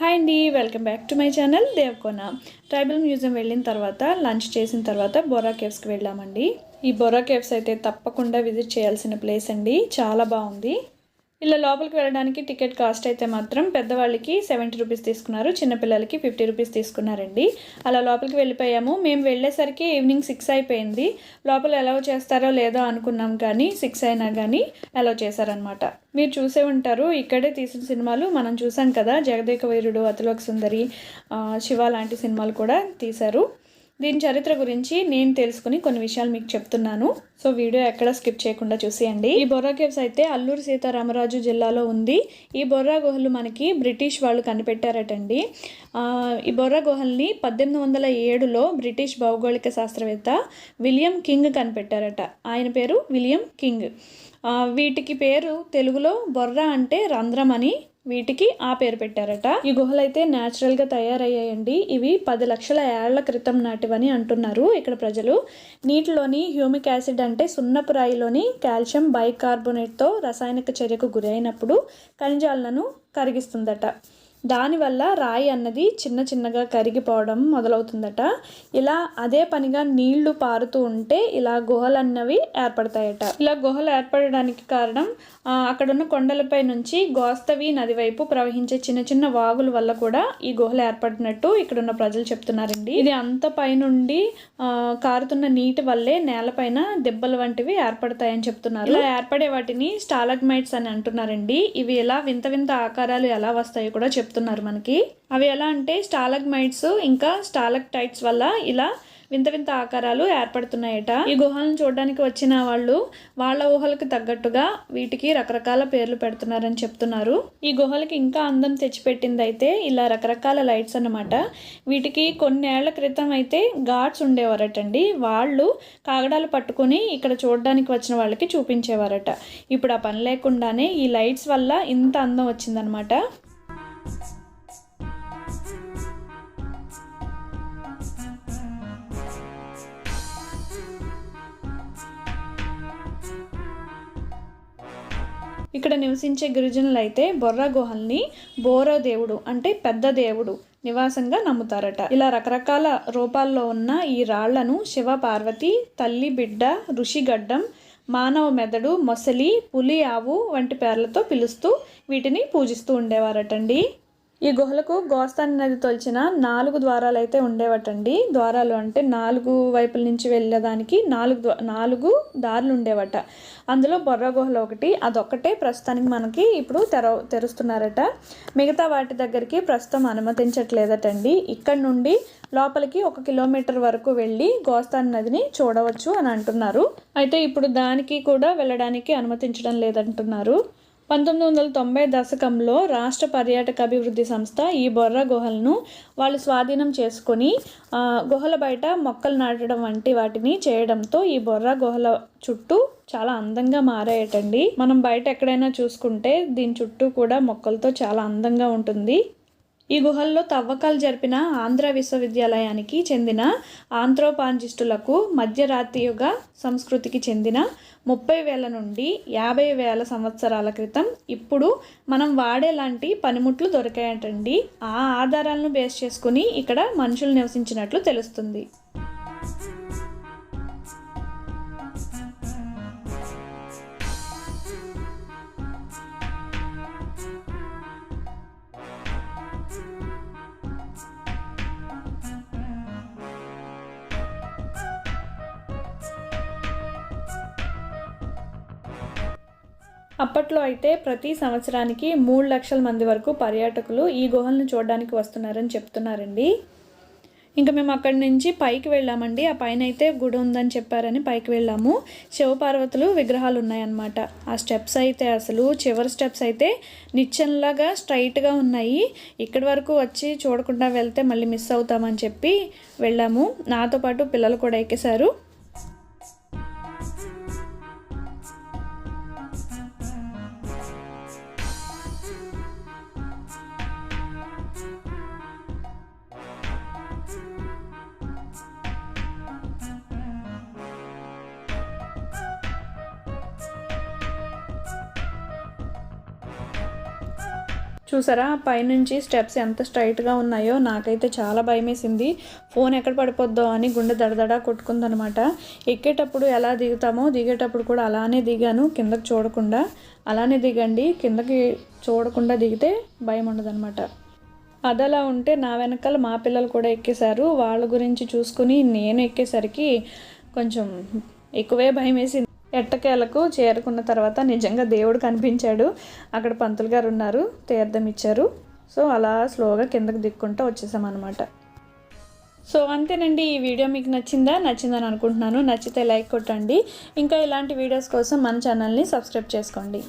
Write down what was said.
Hi అండి welcome back to my channel Devakona. Tribal museum వెళ్ళిన తర్వాత లంచ్ చేసిన తర్వాత బొర్రా కేవ్స్కి వెళ్ళామండి. ఈ బొర్రా కేవ్స్ అయితే తప్పకుండా విజిట్ చేయాల్సిన ప్లేస్ అండి. చాలా బాగుంది. ఇలా లోపలికి వెళ్ళడానికి టికెట్ కాస్ట్ అయితే మాత్రం పెద్దవాళ్ళకి సెవెంటీ రూపీస్ తీసుకున్నారు చిన్నపిల్లలకి ఫిఫ్టీ రూపీస్ తీసుకున్నారండి. అలా లోపలికి వెళ్ళిపోయాము. మేము వెళ్ళేసరికి ఈవినింగ్ సిక్స్ అయిపోయింది. లోపల ఎలా చేస్తారో లేదో అనుకున్నాం కానీ సిక్స్ అయినా కానీ అలౌ చేశారనమాట మీరు చూసే ఉంటారు. ఇక్కడే తీసిన సినిమాలు మనం చూసాం కదా. జగదేక వీరుడు అతిలోక సుందరి శివ లాంటి సినిమాలు కూడా తీశారు. దీని చరిత్ర గురించి నేను తెలుసుకుని కొన్ని విషయాలు మీకు చెప్తున్నాను. సో వీడియో ఎక్కడ స్కిప్ చేయకుండా చూసేయండి. ఈ బొర్రా కేవ్స్ అయితే అల్లూరు సీతారామరాజు జిల్లాలో ఉంది. ఈ బొర్రా గుహలు మనకి బ్రిటిష్ వాళ్ళు కనిపెట్టారటండి. ఈ బొర్రా గుహల్ని పద్దెనిమిది వందల ఏడులో బ్రిటిష్ భౌగోళిక శాస్త్రవేత్త విలియం కింగ్ కనిపెట్టారట. ఆయన పేరు విలియం కింగ్. వీటికి పేరు తెలుగులో బొర్రా అంటే రంధ్రం అని వీటికి ఆ పేరు పెట్టారట. ఈ గుహలు అయితే న్యాచురల్గా తయారయ్యాయండి. ఇవి పది లక్షల ఏళ్ళ క్రితం నాటివని అంటున్నారు ఇక్కడ ప్రజలు. నీటిలోని హ్యూమిక్ యాసిడ్ అంటే సున్నపు రాయిలోని కాల్షియం బైకార్బోనేట్తో రసాయనిక చర్యకు గురైనప్పుడు ఖనిజాలను కరిగిస్తుందట. దానివల్ల రాయి అన్నది చిన్న చిన్నగా కరిగిపోవడం మొదలవుతుందట. ఇలా అదే పనిగా నీళ్ళు పారుతూ ఉంటే ఇలా గుహలు అన్నవి ఏర్పడతాయట. ఇలా గుహలు ఏర్పడడానికి కారణం అక్కడున్న కొండలపై నుంచి గోస్తవి నది వైపు ప్రవహించే చిన్న చిన్న వాగుల వల్ల కూడా ఈ గుహలు ఏర్పడినట్టు ఇక్కడున్న ప్రజలు చెప్తున్నారండి. ఇది అంత పైనుండి కారుతున్న నీటి వల్లే నేలపైన దెబ్బలు వంటివి ఏర్పడతాయని చెప్తున్నారు. ఇలా ఏర్పడే వాటిని స్టాలగ్మైట్స్ అని అంటున్నారండి. ఇవి ఎలా వింత వింత ఆకారాలు ఎలా వస్తాయో కూడా చెప్తున్నారు చెప్తున్నారు మనకి. అవి ఎలా అంటే స్టాలగ్మైట్స్ ఇంకా స్టాలక్టైట్స్ వల్ల ఇలా వింత వింత ఆకారాలు ఏర్పడుతున్నాయట. ఈ గుహలను చూడడానికి వచ్చిన వాళ్ళు వాళ్ళ ఊహలకు తగ్గట్టుగా వీటికి రకరకాల పేర్లు పెడుతున్నారని చెప్తున్నారు. ఈ గుహలకి ఇంకా అందం తెచ్చిపెట్టింది అయితే ఇలా రకరకాల లైట్స్ అన్నమాట. వీటికి కొన్నేళ్ళ క్రితం అయితే గాడ్స్ ఉండేవారటండి. వాళ్ళు కాగడాలు పట్టుకొని ఇక్కడ చూడడానికి వచ్చిన వాళ్ళకి చూపించేవారట. ఇప్పుడు ఆ పని లేకుండానే ఈ లైట్స్ వల్ల ఇంత అందం వచ్చిందనమాట ఇక్కడ నివసించే గిరిజనులు అయితే బొర్రా గుహల్ని బోరో దేవుడు అంటే పెద్ద దేవుడు నివాసంగా నమ్ముతారట. ఇలా రకరకాల రూపాల్లో ఉన్న ఈ రాళ్ళను శివ పార్వతి తల్లి బిడ్డ ఋషిగడ్డం మానవ మెదడు మొసలి పులి ఆవు వంటి పేర్లతో పిలుస్తూ వీటిని పూజిస్తూ ఉండేవారటండి. ఈ గుహలకు గోస్తాని నది తొలిచిన నాలుగు ద్వారాలు అయితే ఉండేవటండి. ద్వారాలు అంటే నాలుగు వైపుల నుంచి వెళ్ళేదానికి నాలుగు నాలుగు దారులు ఉండేవట. అందులో బొర్ర గుహలో ఒకటి అదొక్కటే ప్రస్తుతానికి మనకి ఇప్పుడు తెర తెరుస్తున్నారట. మిగతా వాటి దగ్గరికి ప్రస్తుతం అనుమతించట్లేదటండి. ఇక్కడ నుండి లోపలికి ఒక కిలోమీటర్ వరకు వెళ్ళి గోస్తాన్ నదిని చూడవచ్చు అని అంటున్నారు. అయితే ఇప్పుడు దానికి కూడా వెళ్ళడానికి అనుమతించడం లేదంటున్నారు. పంతొమ్మిది వందల తొంభై దశకంలో రాష్ట్ర పర్యాటక అభివృద్ధి సంస్థ ఈ బొర్ర గుహలను వాళ్ళు స్వాధీనం చేసుకొని గుహల బయట మొక్కలు నాటడం వంటి వాటిని చేయడంతో ఈ బొర్ర గుహల చుట్టూ చాలా అందంగా మారాయటండి. మనం బయట ఎక్కడైనా చూసుకుంటే దీని చుట్టూ కూడా మొక్కలతో చాలా అందంగా ఉంటుంది. ఈ గుహల్లో తవ్వకాలు జరిపిన ఆంధ్ర విశ్వవిద్యాలయానికి చెందిన ఆంథ్రోపాంజిస్టులకు మధ్యరాత్రియుగ సంస్కృతికి చెందిన ముప్పై వేల నుండి యాభై వేల సంవత్సరాల క్రితం ఇప్పుడు మనం వాడేలాంటి పనిముట్లు దొరికాయటండి. ఆ ఆధారాలను బేస్ చేసుకుని ఇక్కడ మనుషులు నివసించినట్లు తెలుస్తుంది. అప్పట్లో అయితే ప్రతి సంవత్సరానికి మూడు లక్షల మంది వరకు పర్యాటకులు ఈ గుహలను చూడడానికి వస్తున్నారని చెప్తున్నారండి. ఇంకా మేము అక్కడి నుంచి పైకి వెళ్ళామండి. ఆ పైన అయితే గుడి ఉందని చెప్పారని పైకి వెళ్ళాము. శివపార్వతులు విగ్రహాలు ఉన్నాయన్నమాట. ఆ స్టెప్స్ అయితే అసలు చివరి స్టెప్స్ అయితే నిచ్చెనలాగా స్ట్రైట్గా ఉన్నాయి. ఇక్కడి వరకు వచ్చి చూడకుండా వెళ్తే మళ్ళీ మిస్ అవుతామని చెప్పి వెళ్ళాము. నాతో పాటు పిల్లలు కూడా ఎక్కేశారు. చూసారా? పైనుంచి స్టెప్స్ ఎంత స్ట్రైట్గా ఉన్నాయో నాకైతే చాలా భయం వేసింది ఫోన్ ఎక్కడ పడిపోద్దో అని గుండె దడదడా కొట్టుకుందనమాట. ఎక్కేటప్పుడు ఎలా దిగుతామో దిగేటప్పుడు కూడా అలానే దిగాను కిందకి చూడకుండా. అలానే దిగండి కిందకి చూడకుండా దిగితే భయం ఉండదన్నమాట అదలా ఉంటే నా వెనకాల మా పిల్లలు కూడా ఎక్కేశారు. వాళ్ళ గురించి చూసుకుని నేను ఎక్కేసరికి కొంచెం ఎక్కువే భయం వేసింది ఎట్టకేలకు చేరుకున్న తర్వాత నిజంగా దేవుడు కనిపించాడు. అక్కడ పంతులు గారు ఉన్నారు తీర్థం ఇచ్చారు. సో అలా స్లోగా కిందకు దిక్కుంటూ వచ్చేసామన్నమాట సో అంతేనండి ఈ వీడియో మీకు నచ్చిందా? నచ్చిందని అనుకుంటున్నాను. నచ్చితే లైక్ కొట్టండి. ఇంకా ఇలాంటి వీడియోస్ కోసం మన ఛానల్ని సబ్స్క్రైబ్ చేసుకోండి.